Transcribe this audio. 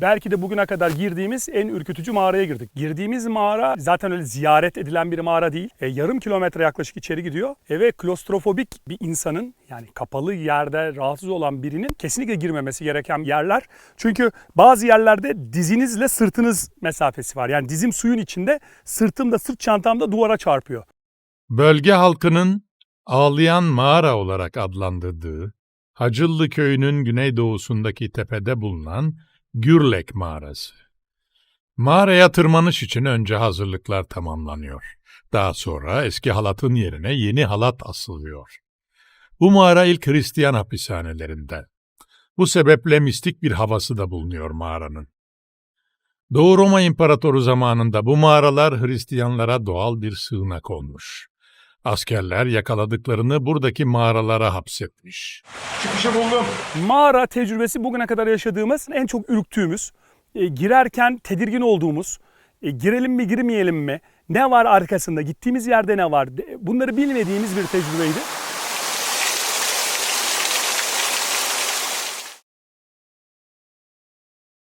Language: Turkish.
belki de bugüne kadar girdiğimiz en ürkütücü mağaraya girdik. Girdiğimiz mağara zaten öyle ziyaret edilen bir mağara değil. E, yarım kilometre yaklaşık içeri gidiyor e, ve klostrofobik bir insanın yani kapalı yerde rahatsız olan birinin kesinlikle girmemesi gereken yerler. Çünkü bazı yerlerde dizinizle sırtınız mesafesi var. Yani dizim suyun içinde, sırtım da sırt çantam da duvara çarpıyor. Bölge halkının ağlayan mağara olarak adlandırdığı Hacıllı köyünün güneydoğusundaki tepede bulunan Gürlek mağarası. Mağaraya tırmanış için önce hazırlıklar tamamlanıyor. Daha sonra eski halatın yerine yeni halat asılıyor. Bu mağara ilk Hristiyan hapishanelerinden. Bu sebeple mistik bir havası da bulunuyor mağaranın. Doğu Roma İmparatoru zamanında bu mağaralar Hristiyanlara doğal bir sığınak olmuş. Askerler yakaladıklarını buradaki mağaralara hapsetmiş. Çıkışı buldum. Mağara tecrübesi bugüne kadar yaşadığımız en çok ürktüğümüz, e, girerken tedirgin olduğumuz, e, girelim mi girmeyelim mi, ne var arkasında, gittiğimiz yerde ne var, bunları bilmediğimiz bir tecrübeydi.